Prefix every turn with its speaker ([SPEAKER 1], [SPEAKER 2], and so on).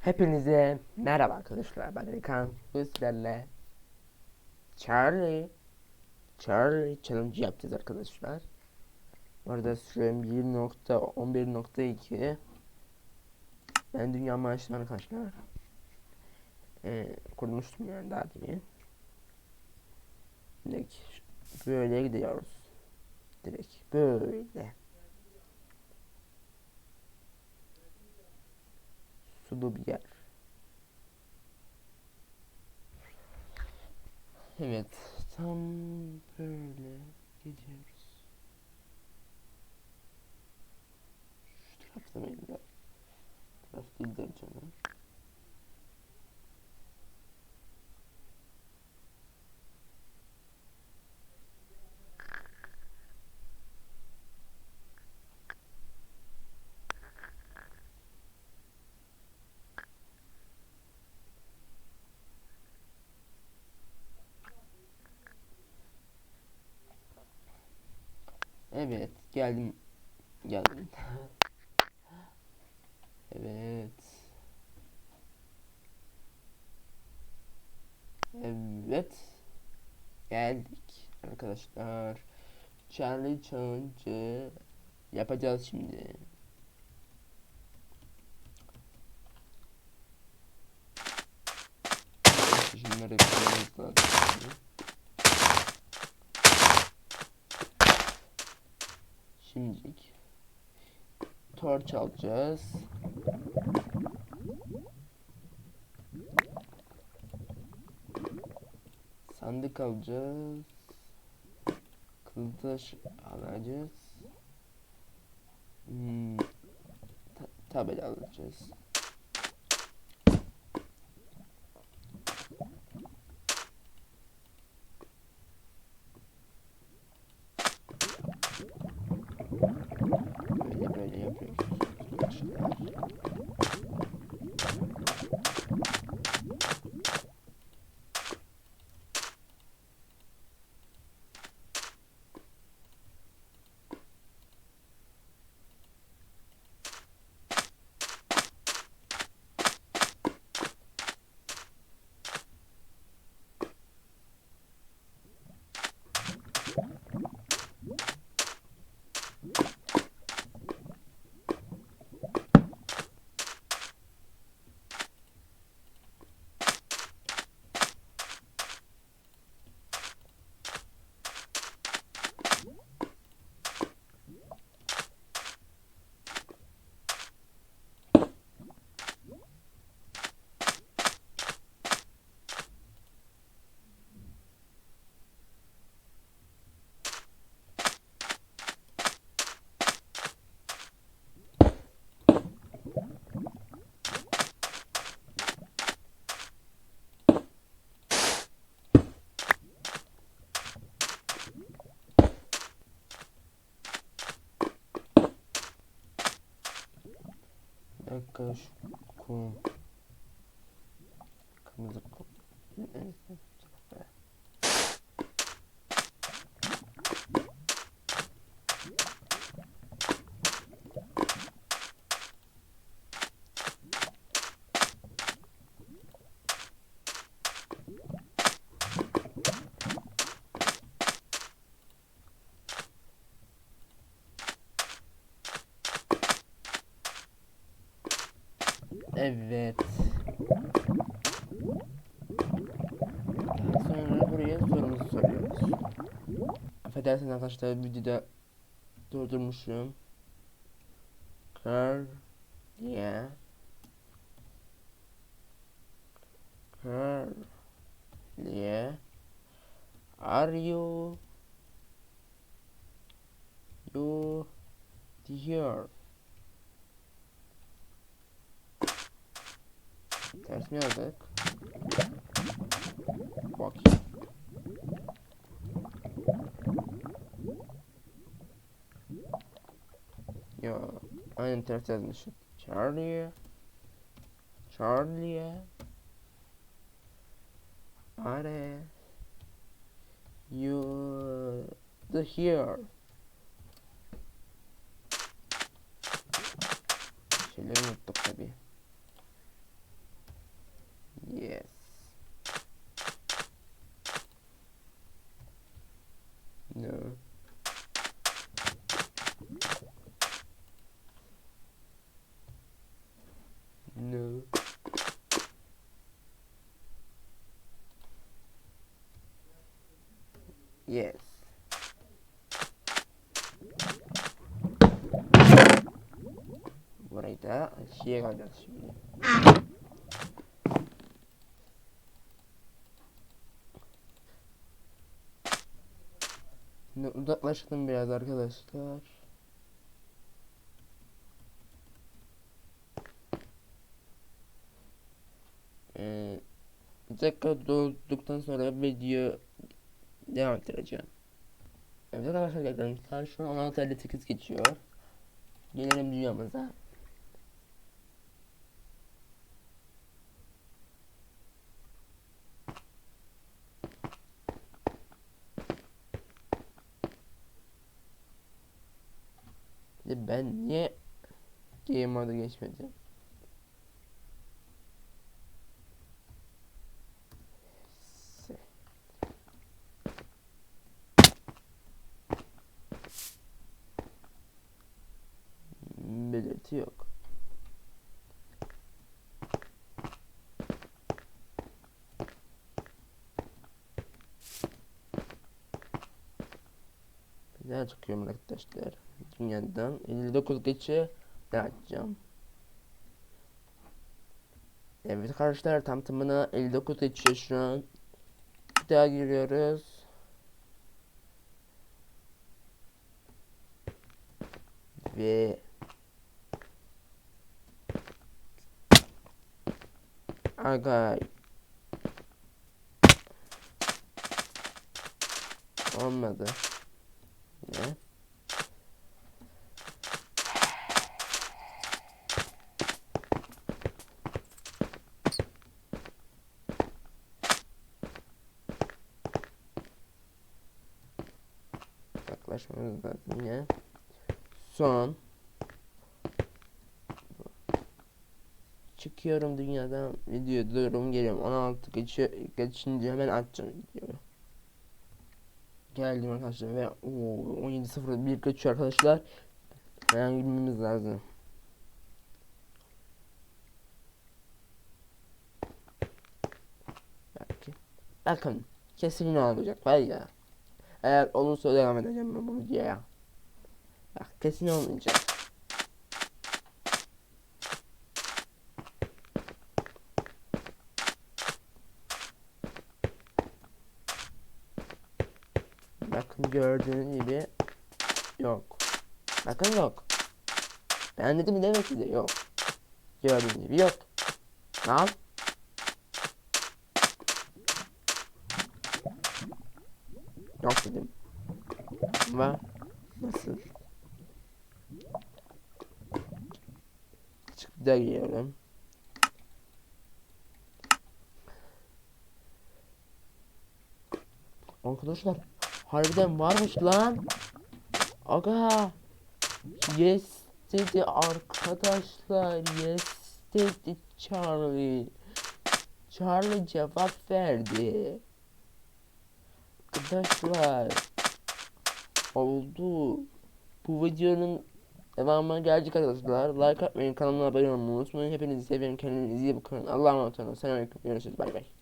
[SPEAKER 1] Hepinize merhaba arkadaşlar. Ben Rikan bu sizlerle Charlie Charlie challenge yapacağız arkadaşlar. Bu arada sürem 1.11.2 Ben dünya maaşını arkadaşlar ee, kurmuştum yani daha demin. Direkt böyle gidiyoruz. Direkt böyle Sulu bir yer Evet, tam böyle gidiyoruz. Şu tarafta mıyım da? Taraf değil de canım. Evet, geldim. Geldim. evet. Evet. Geldik arkadaşlar. Charlie Challenge'ı yapacağız şimdi. Şunları koyalım lazım. Şimdilik torç alacağız. Sandık alacağız. Kılıç alacağız. Hmm, ta tabela alacağız. Böyle böyle yapıyoruz. arkadaşlar. Bir dakika şu Evet. Daha sonra buraya sorumuzu soruyoruz. Affedersiniz arkadaşlar videoda durdurmuşum. Kar diye Kar diye Are you You here? Ters mi yazdık? Bak. Ya aynen ters yazmışım. Charlie. Charlie. Are you the here? Şeyleri unuttuk tabii. Yes. No. No. Yes. Burayı da şey kardeşim. Uzaklaştım biraz arkadaşlar. Ee, dakika dolduktan sonra video devam ettireceğim. Evet arkadaşlar geldim. Saat şu an 16.58 geçiyor. Gelelim dünyamıza. Bir de ben niye game moda geçmedim? Belirti yok. Daha çıkıyorum arkadaşlar. Dünyadan 59 geçe ne açacağım? Evet arkadaşlar tam tamına 59 geçiyor şu an. Bir daha giriyoruz. Ve Aga Olmadı. Ne? Yaklaşmamız lazım ya. Son. Çıkıyorum dünyadan video durum geliyorum 16 geçiyor geçince hemen açacağım videoyu. Geldim arkadaşlar ve oo, 17.01 geçiyor arkadaşlar. Hemen girmemiz lazım. Belki. Bakın kesin ne olacak var ya. Eğer olursa devam edeceğim ben bu videoya. Bak kesin olmayacak. Bakın gördüğünüz gibi yok. Bakın yok. Ben dedim ki de yok. Gördüğünüz gibi yok. Al. Yok dedim. Ve nasıl? Çıkıp da giyiyorum. Arkadaşlar harbiden varmış lan. Aga. Yes dedi arkadaşlar. Yes dedi Charlie. Charlie cevap verdi. Arkadaşlar. Oldu. Bu videonun devamına gelecek arkadaşlar. Like atmayı, kanalıma abone olmayı unutmayın. Hepinizi seviyorum. Kendinize iyi bakın. Allah'a emanet olun. Selamünaleyküm. Görüşürüz. Bay bay.